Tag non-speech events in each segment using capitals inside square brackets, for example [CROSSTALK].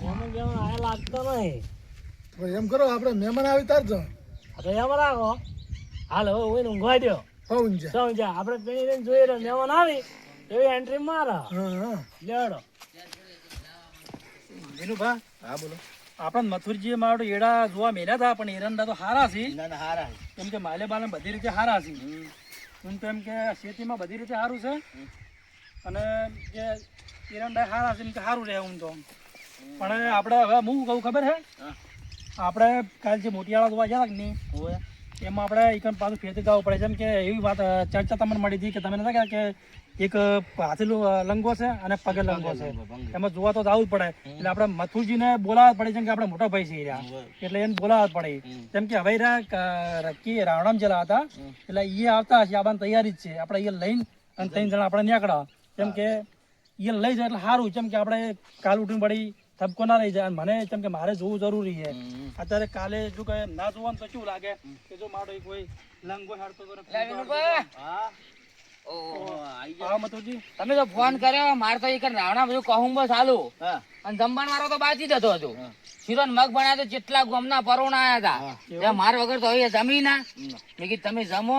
મહેમાન લાગતો નહીં. એમ કરો આપણે મહેમાન આવી તાર જ આ તો એમ રાખો. હાલ હવે હું ઊંઘવા દો સમજા આપણે પેલી રહીને જોઈએ રહ્યો. મહેમાન આવી. એવી એન્ટ્રી મારો. લેડો વિનુભા? હા બોલો. આપણા મથુરજી મારો એડા જોવા મેલ્યા હતા પણ એરંડા તો હારા છે. ના ના હારા કેમ કે માલે બાલે બધી રીતે હારા છે. હું તો એમ કે ખેતીમાં બધી રીતે સારું છે. અને જે એરંડા હારા છે એમ કે સારું રહે હું તો. પણ આપણે હવે હું કહું ખબર છે આપણે કાલ જે મોટિયાળા જોવા ગયા કે એમાં આપણે એકમ પાછું ફેરથી ગાવું પડે છે. એમ કે એવી વાત ચર્ચા તમને મળી હતી કે તમે નતા કે એક હાથેલું લંગો છે અને પગે લંગો છે. એમાં જોવા તો જવું જ પડે. એટલે આપણે મથુરજીને બોલાવવા પડે જેમ કે આપણે મોટા ભાઈ છે રહ્યા. એટલે એને બોલાવવા પડે. જેમ કે હવે એ રહ્યા ક- રકી રાવણામ જેલા હતા. એટલે એ આવતા હશે આપણને તૈયારી જ છે. આપણે એ લઈને અને ત્રણ જણા આપણે નીકળ્યા. જેમ કે એ લઈ જાય એટલે સારું જેમ કે આપણે કાલ ઉઠીને પડી થપકો ના રહી જાય. અને મને જેમ કે મારે જોવું જરૂરી છે. અત્યારે કાલે જો કે ના જોવાનું તો કેવું લાગે? કે જો મારો કોઈ લંગો હાડતો તમે તો ફોન કર્યો. મારે તો એક રાવણા બધું કહું બસ ચાલુ હા. અને જમવાનું વાળો તો બાજી જતો હતો. શીરો ને મગ ભણ્યા તો જેટલા ગામના પરોણા આયા હતા માર વગર તો હવે જમી ના. મેં કીધું તમે જમો.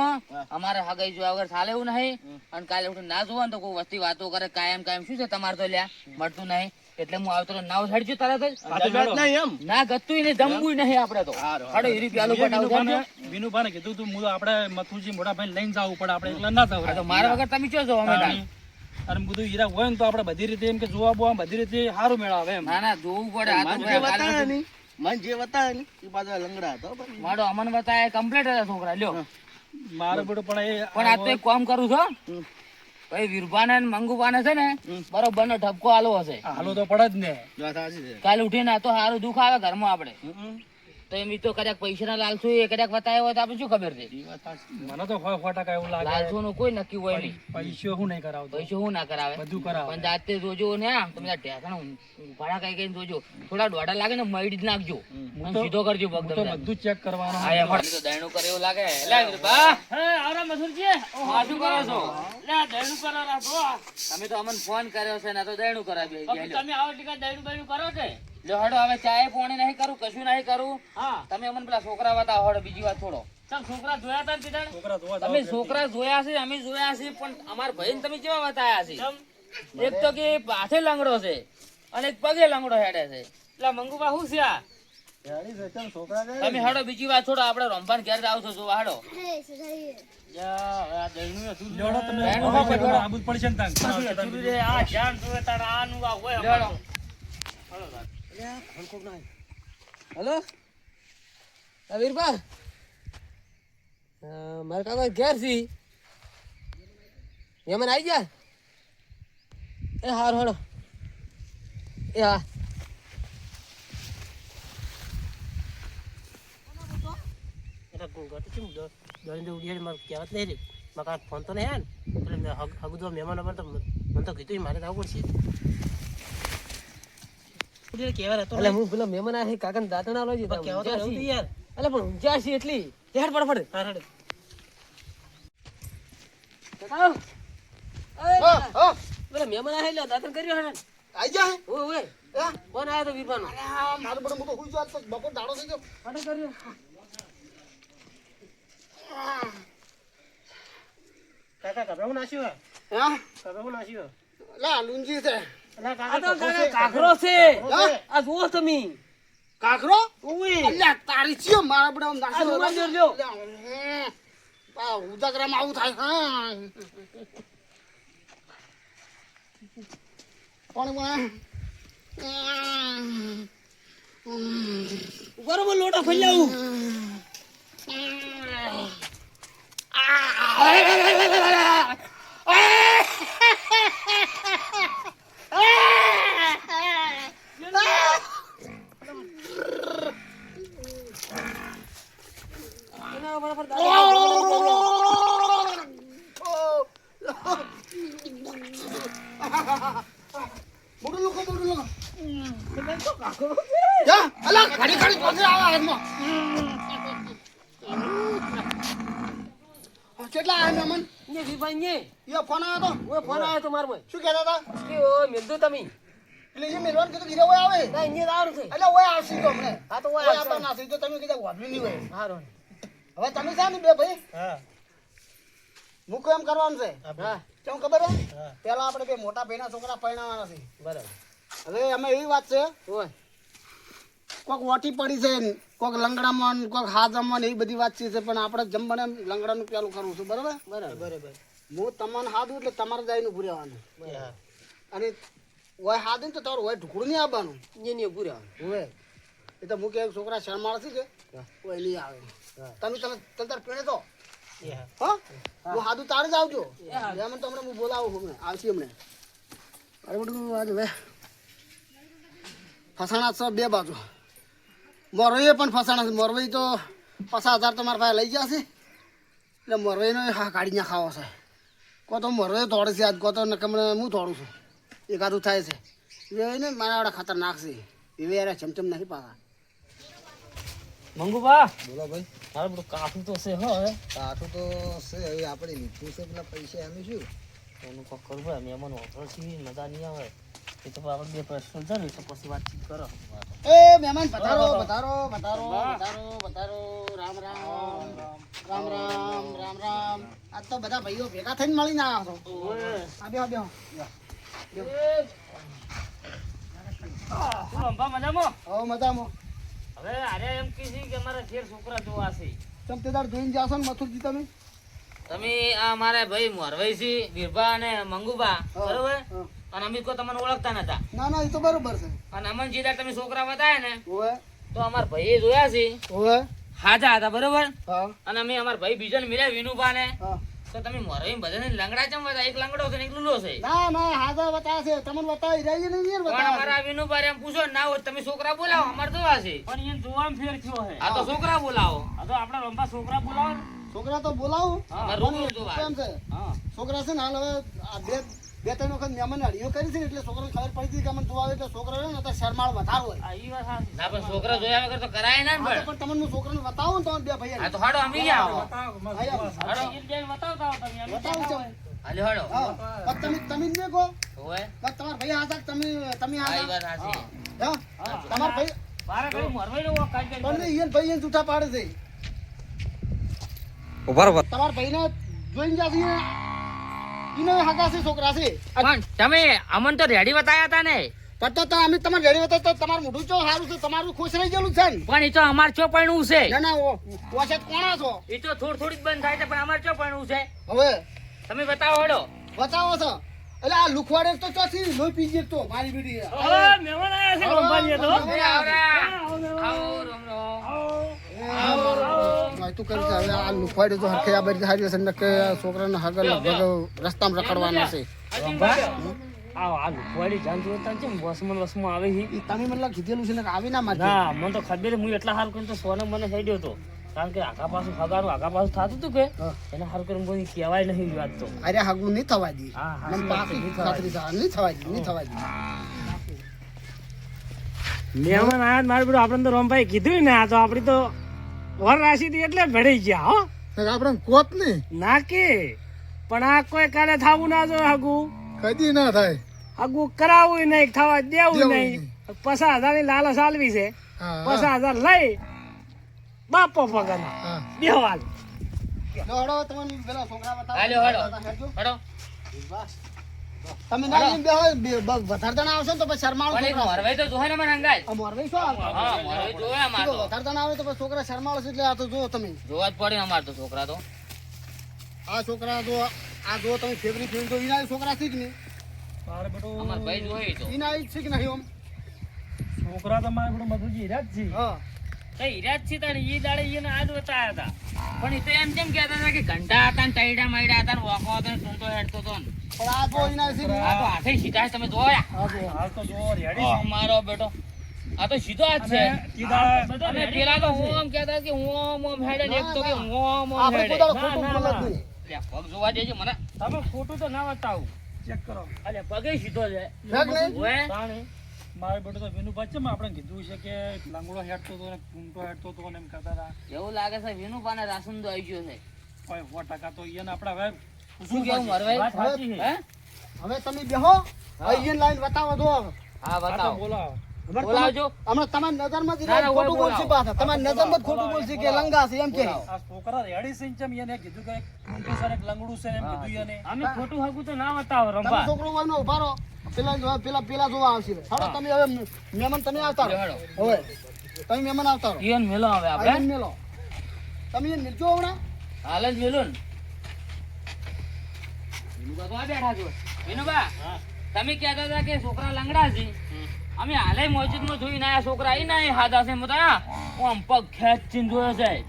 અમારે હગાઈ જોયા વગર ચાલે એવું નહીં. અને કાલે ઉઠીને ના જોવા તો કોઈ વસ્તી વાતો કરે કાયમ કાયમ. શું છે તમારે તો લ્યા? મળતું નહીં. એટલે હું આવતો ના છડ્યું તરત જ. ના ગતું નહીં જમવું નહીં આપડે તો. હાડો હીરી. પ્યાલું પટાવ વિનુભાને કીધું તું હું તો આપણે મથુરજી મોટા ભાઈ લઈને જવું પડે આપણે એકલા ના જવું મારા વગર તમે ચો જવા અમે. અને બધું હીરા હોય ને તો આપણે બધી રીતે એમ કે જોવા બોવા બધી રીતે સારું મેળાવે એમ. ના ના જોવું પડે આ તો મન જે બતાવે ને મન જે બતાવે ને એ પાછા લંગડા હતો મારો અમન બતાવે કમ્પ્લીટ હતા છોકરા લ્યો. મારે બધું પણ એ પણ આ તો એક કામ કરું છો ભાઈ વીરભાને ને મંગુભાને છે ને બરોબર નો ઠપકો આલો હશે. હાલો તો પડે જ ને. કાલ કાલે ઉઠીને આ તો સારું દુઃખ આવે ઘરમાં આપણે. તો એમ તો કદાચ પૈસા ના લાલસુ એ કદાચ બતાવ્યો હોય તો આપણે શું ખબર છે. મને તો સો ટકા એવું લાગે. લાલસુ નું કોઈ નક્કી હોય નહીં. પૈસો હું નહીં કરાવતો. પૈસો શું ના કરાવે. બધું કરાવે. પણ જાતે જોજો ને આમ તમે આ ઢેકણ ભાડા કઈ કઈ જોજો. થોડા દોઢા લાગે ને મળી જ નાખજો. સીધો કરજો પગ તો બધું ચેક કરવાનું હા એમ તો દયણું કરે એવું લાગે? એટલે હે આવરા મસુરજી આ શું કરો છો? લે દયણું કરો રાખો તમે તો અમને ફોન કર્યો છે ને આ તો દયણું કરાવી તમે આવો ટીકા દયણું બયણું કરો કે લ્યો હડો હવે ચાય પોણી નહીં કરું કશું નહીં કરું. હા. તમે અમને પેલા છોકરા બતાવો હડો બીજી વાત થોડો. છોકરા જોયા ને છોકરા જોવા તમે છોકરા જોયા છે અમે જોયા છે પણ અમારા ભાઈ તમે કેવા બતાયા છે? એક તો કે હાથે લંગડો છે અને એક પગે લંગડો હેડે છે. એટલે મંગુબા શું છે આ? તમે હડો બીજી વાત છોડો આપણે રમભાન ઘેર જાવ છો જોવા હડો. આ ધ્યાન જોવે તારા આનું આ હોય. હલો? મારે કાકા ઘેર છી. યમન ગયા? એ હાર હળો એ હા. ફોન તો નહીં હે ને. એટલે હગું તો મહેમાન તો મને તો કીધું મારે તો આવવું પડશે. ઉડીએ કહેવા રહેતો એટલે હું પેલો મહેમાન આ કાકા ને દાંતણા લઈ જતા કહેવા તો રહું યાર. એટલે પણ ઊંઝા છે એટલી. હેડ ફટાફટ હા હેડો. કાકા હા પેલા મહેમાન આ એટલે દાંતણ કર્યો હે આઈ જા ઓય ઓય. કોણ આયો તો વીરબાનો આ મારું બધું હું હુઈ જાત બપોર દાડો થઈ ગયો. ફટે કર્યો. કાકા હા? લા લુંજી છે. છે. કાકરો છે? આ જુઓ તમે કાકરો. અલ્યા તારી ચિયો મારા બધા આમ નાસી આ રૂમાલ રહ્યો. જોડજો. અલ્યા, હે. આ ઉજાગરામાં આવું થાય હા પાણી પાણી લોટો ફેલાવું મોટું લોકો મોટું લોકો યા અલા ઘડી ઘડી પાસે આવા હાથમાં મહેમાન ને વીરબાઈ ને યો ફોન આવ્યો તો? ઓય ફોન આવ્યો તો માર ભાઈ શું કહેતા હતા? કે ઓ તમે. એટલે એ મેલવાન કીધું કીધું ઓય આવે? ના, અહીંયા આવરું છે. એટલે ઓય આવશે તો હમણે હા, તો ઓય આવતા ના થઈ તો તમે કીધા વાપરી નહીં હોય. હારું. હવે તમે છે ને બે ભાઈ? હા. મૂકો એમ કરવાનું છે? હા, કેમ ખબર હે. પેલા આપણે બે મોટા ભાઈના છોકરા પરણાવવાના છે. બરાબર. હવે અમે એવી વાત છે ઓય. કોક ઓટી પડી છે કોક લંગડામાં કોક હાજામાં એવી બધી વાત છે પણ આપણે જમવાને લંગડાનું પેલું કરવું છું બરાબર? બરાબર. બરાબર હું તમને હાદું એટલે તમારે જઈને ઉભું રહેવાનું. હા. અને હોય હાદું તો તમારું હોય ઢુકડું નહીં આવવાનું. અહીંયા ઊભું રહેવાનું. હવે એ તો મૂકે છોકરા શરમાળ છે કે? ઓય નહીં આવે. તમે તમે તમે તાર પીણે તો એ હા? હા હું હાદું તારે જ આવજો. એમ તો હમણાં હું બોલાવું હમણાં. આવશે હમણાં. અરે બધું આજે ફસાણા છે બે બાજુ. મોરવાઈએ પણ ફસાણા છે. મોરવાઈ તો પચાસ હજાર તમારા પાસે લઈ ગયા છે. એટલે મોરવાઈનો હા કાઢી ના ખાવો છે. કો તો મોરવાઈ દોડે છે આજ કો તો નકમને હું દોડું છું. એકાદું થાય છે. એ ને મારા વાળા ખતરનાક છે એવી યાર ચમચમ નહીં પાછા મંગુબા? બોલો ભાઈ. મારે બધું કાઠું તો છે હો હવે. કાઠું તો છે હવે આપણે લીધું છે પેલા પૈસા એમ શું? એનું કોક કરવું એમ એમાં હોટલ છે મજા નહીં આવે. એ તો આપણે બે પ્રશ્ન છે ને તો પછી વાતચીત કરો. એ મહેમાન પધારો પધારો પધારો પધારો પધારો. રામ રામ. રામ રામ રામ રામ. આજ તો બધા ભાઈઓ ભેગા થઈને મળીને આવ્યા છો આ બેહો બેહો. શું અંબા મજામાં? હવે મજામાં. હવે આરે એમ કે મારા છોકરા જોવા છે. ચમ તે દાડ જોઈને જાશો ને મથુરજી તમે? તમે આ મારા ભાઈ મોરવાઈ છે બીરભા અને મંગુબા બરોબર. અને અમે કોઈ તમને ઓળખતા નતા. ના ના એ તો બરોબર છે. અને અમન જીદા તમે છોકરા બતાયા ને ઓય તો અમાર ભાઈએ જોયા છે. ઓય હાજા હતા બરોબર? હા. અને અમે અમાર ભાઈ બીજાને મળ્યા વિનુભા ને તો તમે મોરવાઈ બધાને લંગડા ચમ બધા એક લંગડો છે ને એક લુલો છે? ના ના હાજા બતા છે. તમને બતાવી રહી ને યાર પણ મારા વિનુભા એમ પૂછો ના હોય તમે છોકરા બોલાવો અમારે જોવા છે. પણ એને જોવામાં ફેર થયો હે. આ તો છોકરા બોલાવો. આ તો આપણા રંભા છોકરા બોલાવો છોકરા તો બોલાવો. રૂબરૂ જોવા. કેમ છે? હા. છોકરા છે ને હાલ હવે આ બે બે ત્રણ વખત મહેમાન અડીઓ કરી છે એટલે છોકરાને ખબર પડી હતી કે અમને જોવા આવે એટલે છોકરો હોય ને તો શરમાળ વધારો હોય. ના પણ છોકરા જોયા વગર તો કરાય ના ને પણ. તમને હું છોકરાને બતાવું ને તમે બે ભાઈ હા તો હાડો અમે આવો. બતાવતા તમે અમે બતાવું છું. હાલ્યો હાડો. પણ તમે તમે ને કહો. હોય? પણ તમાર ભાઈ આ તમે તમે આ હા તમારા ભાઈ મારા ઘરે મોરવાઈનો વોક કાઢી પણ નહીં, ઈયન ભાઈ ઈયન જૂઠા પાડે છે. ઊભા તમારા ભાઈને જોઈને જાશે ઈને હાકા છે છોકરા છે. પણ તમે અમન તો રેડી બતાયા હતા ને. પણ તો તો અમે તમારે રેડી હતા તો તમારું મોઢું ચો સારું છે તમારું ખુશ રહી ગયેલું છે ને. પણ એ તો અમાર ચો પડવું છે. ના ના ઓ ઓછે કોણા છો? એ તો થોડું થોડી જ બંધ થાય છે પણ અમાર ચો પડવું છે? હવે તમે બતાવો હડો. બતાવો છો. એટલે આ લુખવાડે તો ચોથી લોહી પી ગઈ તો મારી બીડી ઓહો, મહેમાન આયા છે રંભાજીએ તો. આવો આવો. રમ. તું કરી હવે આ તો હરખે આ બધી હારી હશે કે છોકરાને હગર લગભગ રસ્તામાં રખડવાના છે. આ આ લુખવાડી જાન જોતા છે બસમાં બસમાં આવે છે તમે મને કીધેલું છે ને આવી ના મારતી. ના મને તો ખબર હું એટલા સારું કરીને તો સોને મને હેડ્યો હતો. કારણ કે આગા પાછું હગારું આગા પાછું થતું હતું કે એને સારું કરીને કોઈ કહેવાય નહીં વાત તો. અરે હગું નહીં થવા દી નહીં થવા દી નહીં થવા દી મહેમાન આયા મારે બધું આપણે તો રોમભાઈ કીધું ને આ તો આપણી તો વર રાશિ થી એટલે ભળી ગયા હો. આપણે કોત નહીં. ના કે. પણ આ કોઈ કાલે થાવું ના જોઈએ હગુ. કદી ના થાય. હગુ કરાવવું નહીં થવા દેવું નહીં. પચાસ હજારની લાલચ આલવી છે. પચાસ હજાર લઈ બાપો પગાર દેવાલ હડો તમને પેલા છોકરા બતાવો. હાલ્યો, હાલો. હેડજો. તમે ના લઈને બેહો, વધારે જણા આવશે તો પછી શરમાળ પણ એક છોકરા મોરવાઈ તો જોહે ને મને અંગાજ આ મોરવાઈ શું આવતા? હા મોરવાઈ જોહે અમાર તો. વધારે જણા આવે તો પછી છોકરા શરમાળ છે એટલે આ તો જો તમે. જોવા જ પડે અમાર તો છોકરા તો. આ છોકરા તો આ જો તમે ફેવરી ફિલ્મ તો ઈના છોકરા છે કે નહીં? મારે બધું અમાર ભાઈ જોહે તો ઈના છે કે નહીં ઓમ? છોકરા તો મારે બધું મધુજી હીરા જ છે. હા. હીરા જ છે તાણે ઈ દાડે એને આજ બતાયા હતા. પણ એ તો એમ કેમ કહેતા હતા કે ઘંટા હતા ને તૈડા મૈડા હતા ને વોકો હતો ને ટૂંટો હેડતો હતો ને. પણ આ જો ઈના છે આ તો હાથે સીધા તમે જોયા હાલ તો જો રેડી ઓહ, મારો બેટો. આ તો સીધો જ છે. કીધા અને પેલા તો હું આમ કહેતા કે હું આમ આમ હેડે એક તો કે હું આમ આમ હેડે. પોતાનું ના, ખોટું ના, બોલે જ ના. નહીં. લે, પગ જોવા દેજે મને. તમે ખોટું તો ના બતાવું. ચેક કરો. અલે પગે સીધો છે. છે મારે બેટો તો વિનુ બચ્ચે આપણે કીધું છે કે લંગડો હેડતો હતો ને કુંટો હેડતો હતો ને એમ કરતા હતા. એવું લાગે છે વિનુભાઈ રાસન તો આવી ગયો છે. કોઈ સો ટકા તો એને આપણે હવે શું કેવું હે? હવે તમે બેહો. અહીં લાઈન બતાવો દો હા બતાવો. બોલાવો. બોલાવજો. હમણાં તમારી નજરમાં જ ના, ના, ખોટું બોલશે પાછા. તમારી નજરમાં જ ખોટું બોલશે કે લંગા છે એમ કે. છોકરા રેડી છે ને એને કીધું કે એક ઊંધું છે ને એક લંગડું છે એમ કીધું એને. અમે ખોટું હગું તો ના બતાવો તમે રંભા. છોકરો હોય ને ઊભા રહો. પેલા પેલા પેલા જોવા આવશે. હાલો તમે હવે મહેમાન તમે આવતા રહો. હવે તમે મહેમાન આવતા રહો. ઈયન મેલો હવે આપણે. મેલો. તમે નીચો હમણાં હાલ જ મેલો ને. વિનુબા તો આ બેઠા છો. વિનુબા તમે કહેતા હતા કે છોકરા લંગડા છે. અમે હાલે મસ્જિદમાં જોઈને આયા છોકરા આવીને આયા હાદા છે. મેં આમ પગ ખેંચીને જોયો છે.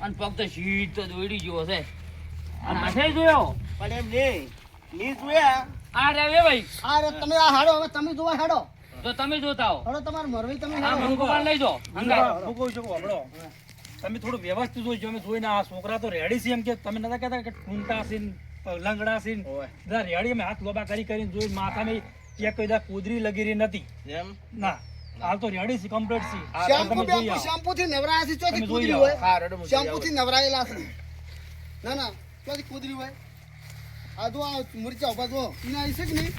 અને પગ તો સીધો દોડી ગયો છે. અને હાથે જોયો. પણ એમ નહીં. ની જોયા. આ રે વે ભાઈ. આ રે તમે આ હાડો હવે તમે જોવા હાડો. તો તમે જોતા હો. હાડો તમારે મરવી તમે હેડો. લઈ જાઓ હંગાય હું કહું છું કે તમે થોડું વ્યવસ્થિત જોઈજો અમે જોઈને આ છોકરા તો રેડી છે એમ કે તમે નતા કહેતા કે ટૂંટા છે લંગડા સીન ને. બધા રેડી હાથ લોબા કરી કરીને જોઈ માથામાં એક કોઈ દા કૂદરી લગી રહી નથી. એમ? ના હાલ તો રેડી છે કમ્પ્લીટ છે. આ શેમ્પુ બેમ્પુ. શેમ્પુ થી નવરાયા છે ચોથી કુદરી હોય. હા રડો શેમ્પુ થી નવરાયેલા છે. ના ના ચોથી કુદરી હોય. આ જો આ મુરચા ઊભા જો. ઈના આવી છે કે નહીં?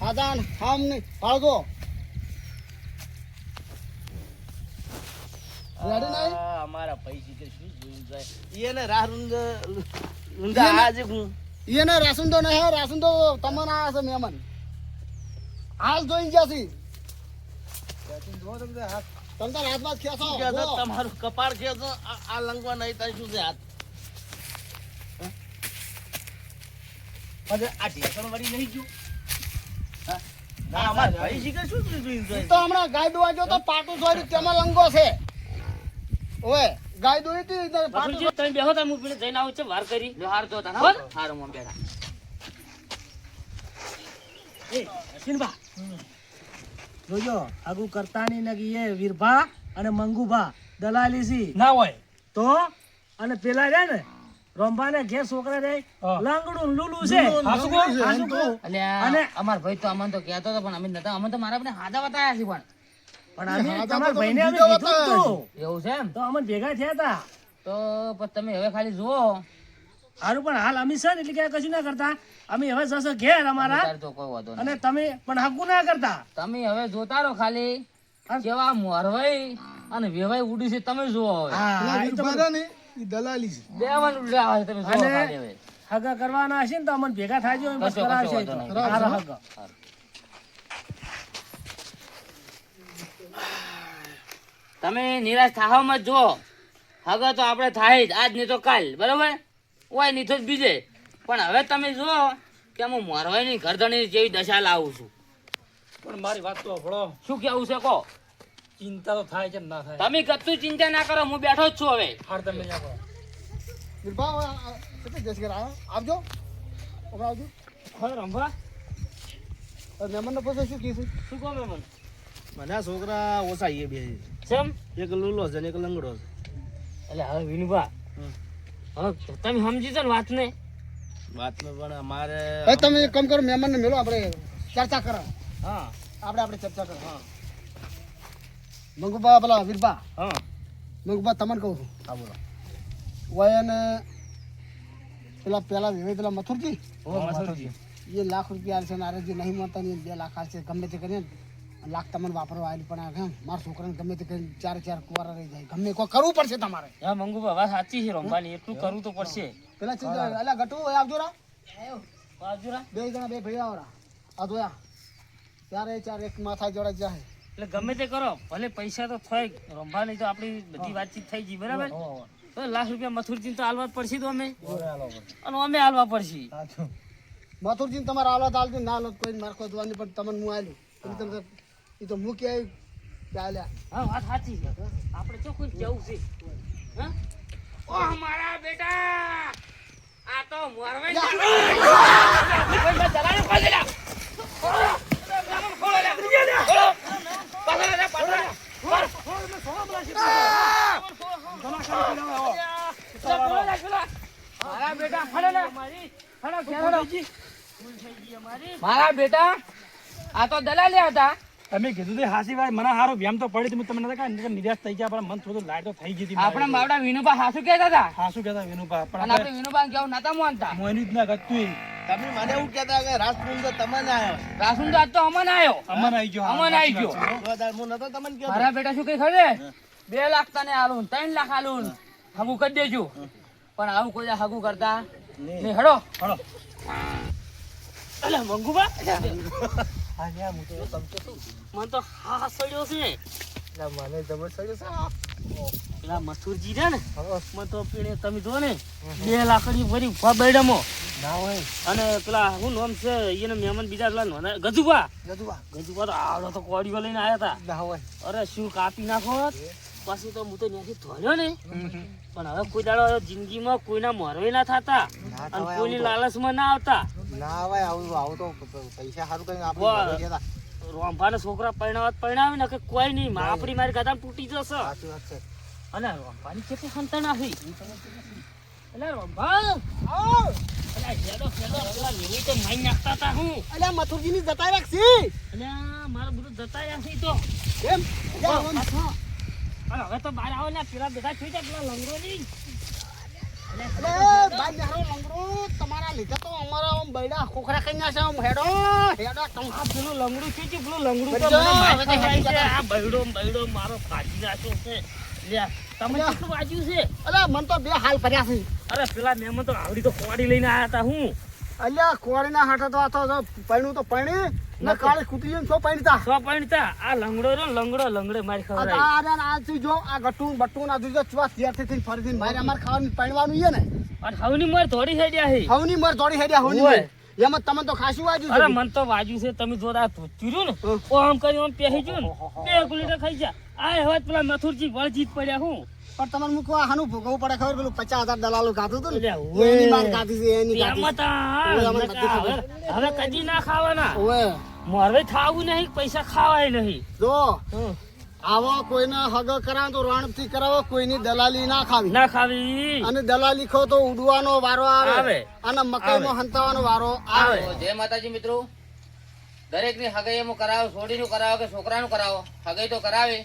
હાદાન હામ નહીં. હાલ રેડી નહીં અમારા પૈસી કે શું જોયું જાય. એને રાહ રૂંદ રૂંદા હું. એને રાસુંદો નહીં હે? રાસુંદો તમને આયા છે મહેમાન. હાલ જોઈ ગયા છે. તમે તાર ખેંચો તમારું કપાળ કે આ આ લંગવા નહીં તારી શું છે હાથ? આ ઢેસણ વળી નહીં ગયું. હા? ના અમારા પૈસી કે શું જોયું ઈ જાય તો હમણાં ગાય દોવા ગયો તો પાટું સોર્યું તેમાં લંગો છે. ઓય ગાય દોઈ તી તો પાટું તમે બેહો તમે પેલે જઈને આવો છે વાર કરી. લે હાર જોતા હો. બેડા એ બેઠા જોજો આગુ કરતાની નગી એ વીરભા અને મંગુભા દલાલી સી ના હોય. તો અને પેલા રે ને રોંભાને ઘેર છોકરા રે લાંગડું લુલુ છે. અને- અમાર ભાઈ તો અમને તો કહેતો હતો પણ અમે નતા અમે તો મારા હાદા બતાયા છે પણ. પણ અમે તમારા ભાઈને અમે કીધું જ એવું છે એમ? તો અમે ભેગા થયા હતા. તો પછી તમે હવે ખાલી જુઓ. સારું પણ હાલ અમે છે ને એટલે કે કશું ના કરતા. અમે હવે જશો ઘેર અમારા. અને તમે પણ હગું ના કરતા. તમે હવે જોતા રહો ખાલી. કેવા મોરવાઈ અને વેવાઈ ઉડી છે તમે જુઓ હવે. હા એ દેવાનું ઉડ્યા તમે જુઓ ખાલી હવે. હગા કરવાના હશે ને તો અમને ભેગા થાય બસ કરાવશે હગા. તમે નિરાશ થાવામાં જ જુઓ. હવે તો આપણે થાય જ આજ નહીં તો કાલ બરોબર? હોય નહીં તો બીજે. પણ હવે તમે જુઓ કે હું મોરવાઈની ગરદણી જેવી દશા લાવું છું. પણ મારી વાત તો ભળો શું કેવું છે કહો? ચિંતા તો થાય છે ના થાય. તમે કશું ચિંતા ના કરો હું બેઠો જ છું હવે. હાર તમે ત્યાં કરો. આ- જશ ઘેર આવજો. હમણાં આવજો. હા રંભા મહેમાનને પૂછો શું કીધું? શું કહો મેમન મને છોકરા ઓછા એ બે. ચમ? એક લુલો છે ને એક લંગડો છે. એટલે હવે વિનુભા હવે તમે સમજી છો ને વાતને. વાતમાં પણ અમારે હવે તમે એક કામ કરો મહેમાનને મેળો આપણે ચર્ચા કરો હા. આપણે આપણે ચર્ચા કરો. મંગુબા પેલા વીરબા હા. મંગુબા તમને કહું છું. હા બોલો. વયને પેલા પેલા વિવેક પેલા મથુરજી? એ લાખ રૂપિયા છે ને આરે જે નહીં મળતા ને બે લાખ છે ગમે તે કરીને લાખ તમને વાપરવા આવેલી પણ મારા છોકરાને ગમે તે કરીને ચાર ચાર કુવારા રહી જાય. ગમે કોઈ કરવું પડશે તમારે. હા મંગુભા વાત સાચી છે રંભાની એટલું કરવું તો પડશે. પેલા ચિંતા એટલે ગટુ હોય આવજો રા. બાજુરા બે જણા બે ભાઈ આવરા આ જોયા ચારે ચાર એક માથા જોડા જાય. એટલે ગમે તે કરો ભલે પૈસા તો થાય રંભા તો આપણી બધી વાતચીત થઈ ગઈ બરાબર? તો લાખ રૂપિયા મથુરજી તો હાલવા જ પડશે તો અમે. અને અમે હાલવા પડશે. મથુરજી તમારે હાલવા આલજો ના આલો કોઈ મારખો દવાની પણ તમને હું આવ્યું તમે એ તો મૂકી આવી ચાલ્યા હા વાત સાચી છે. આપણે ચોખ્ખું જવું છે. હા? ઓહ મારા બેટા! આ તો મરવાઈ મારા બેટા આ તો દલાલી હતા. તમે કીધું તે હાસી વાત. મને હારો વ્યામ તો પડી તમે તમને નકર નિરાશ થઈ ગયા પણ મન થોડું લાઈટ તો થઈ ગઈ આપણા બાવડા વિનુભા હાસુ કહેતા હતા. હાસુ કહેતા વિનુભા પણ આપણે વિનુભા કેવું નતા માનતા. મોયની જ ના ગતું તમે મને એવું કહેતા કે રાજપૂત તો તમને આવ્યો રાસુન તો આજ તો અમન આવ્યો અમન આવી ગયો. અમન આવી ગયો. હું નતો તમને કહેતો. મારા બેટા શું કઈ ખરે? બે લાખ તને આલું ત્રણ લાખ આલું. હગું કરી દેજો. પણ આવું કોઈ હગું કરતા નહીં. હડો હડો અલા મંગુબા [LAUGHS] મને તો હા સડ્યો છે. મને જબર સડ્યું છે. પેલા મથુરજી છે ને મને તો પીણે તમે જો ને બે લાકડી ભરી ઊભા બેડમો. ના હોય. અને પેલા શું નામ છે એને મહેમાન બીજા પેલા નોના ગજુબા ગજુબા ગજુબા તો આવડો તો કોડીઓ લઈને આવ્યા હતા. ના હોય. અરે શું કાપી નાખો? પછી તો હું તો ત્યાંથી ધોર્યો ને. પણ હવે કોઈ દાડો જિંદગીમાં કોઈના મરવે ના થતા અને કોઈની આવું લાલચમાં ના આવતા. ના હોય આવું આવું તો પૈસા સારું કઈ આપણે. રોંભાના છોકરા પરણાવત પરણાવે ને કે કોઈ નહીં. આપણી મારી ગાદા તૂટી જશે. સાચી વાત છે. અને રોંભાની કેટલી સંતાન આવી. એટલે રોંભા. મથુરજી મથુરજીની જતા રાખશી. મારે બધું જતા ઈ તો. એમ? હવે તો બહાર આવો ને પેલા બધા થઈ જાય પેલા લંગડો નહીં અલે, ભાઈ યારો લંગડો, તમારા લીધે તો અમારા આમ બૈડા ખોખરા ખાઈ નાખશે આમ હેડો હેડો તમ પેલું લંગડું છે કે પેલું લંગડું તો. આ બૈડો બૈડો મારો ફાજી નાખ્યો છે. તમે. કેટલું વાંચ્યું છે? અરે મને તો બે હાલ કર્યા છે. અરે પેલા મેં તો આવડી તો કોડી લઈને આયા હતા હું. અલ્યા કોળીના હાથે તો આ તો પૈણું તો પૈણી ને કાળી કૂતરી છો પૈણતા? સો પૈણતા? આ લંગડો રો લંગડો લંગડે મારી ખબર આ આ આ જો આ ગટું બટું આ તું જો ચુવા ત્યારથી થઈને ફરીથી મારે અમાર ખાવાનું પૈણવાનું છે ને? અને હવની માર થોડી હેડ્યા હે. હવની મર થોડી હેડ્યા હવની એમાં તમે તો ખાસું વાજ્યું અરે છે મન તો વાજ્યું છે તમે જોરા ચીર્યું ને? ઓ આમ કર્યું આમ પહેરી ગયું ને બે ગુલીટા ખાઈ જા. આ હવે પેલા મથુરજી વળજીત પડ્યા હું. પણ તમારે મૂકવા હાનું ભોગવવું પડે ખબર? પેલું પચાસ હજાર દલાલો ખાતું હતું ને. એની માર ખાધી છે એની ખાધી. હવે હવે કદી ના ખાવાના. ઓય. મોરવે ખાવું નહીં પૈસા ખાવાય નહીં. જો આવો કોઈને હગ કરાવો તો રણથી કરાવો કોઈની દલાલી ના ખાવી. ના ખાવી. અને દલાલી ખો તો ઉડવાનો વારો આવે. આવે. અને મકાઈમાં હંતાવાનો વારો આવે. જય માતાજી મિત્રો. દરેકની હગાઈ એમ કરાવો છોડીનું કરાવો કે છોકરાનું કરાવો. હગાઈ તો કરાવે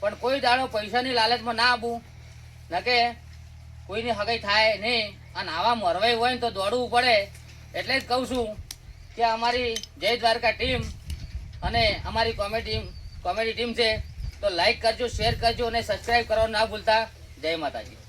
પણ કોઈ દાડો પૈસાની લાલચમાં ના આપવું ન કે, કોઈની હગાઈ થાય નહીં. અને આવા મરવાઈ હોય ને તો દોડવું પડે. એટલે જ કહું છું કે અમારી જય દ્વારકા ટીમ અને અમારી કોમેડી કોમેડી ટીમ છે, તો લાઈક કરજો શેર કરજો અને સબસ્ક્રાઈબ કરવાનું ના ભૂલતા. જય માતાજી.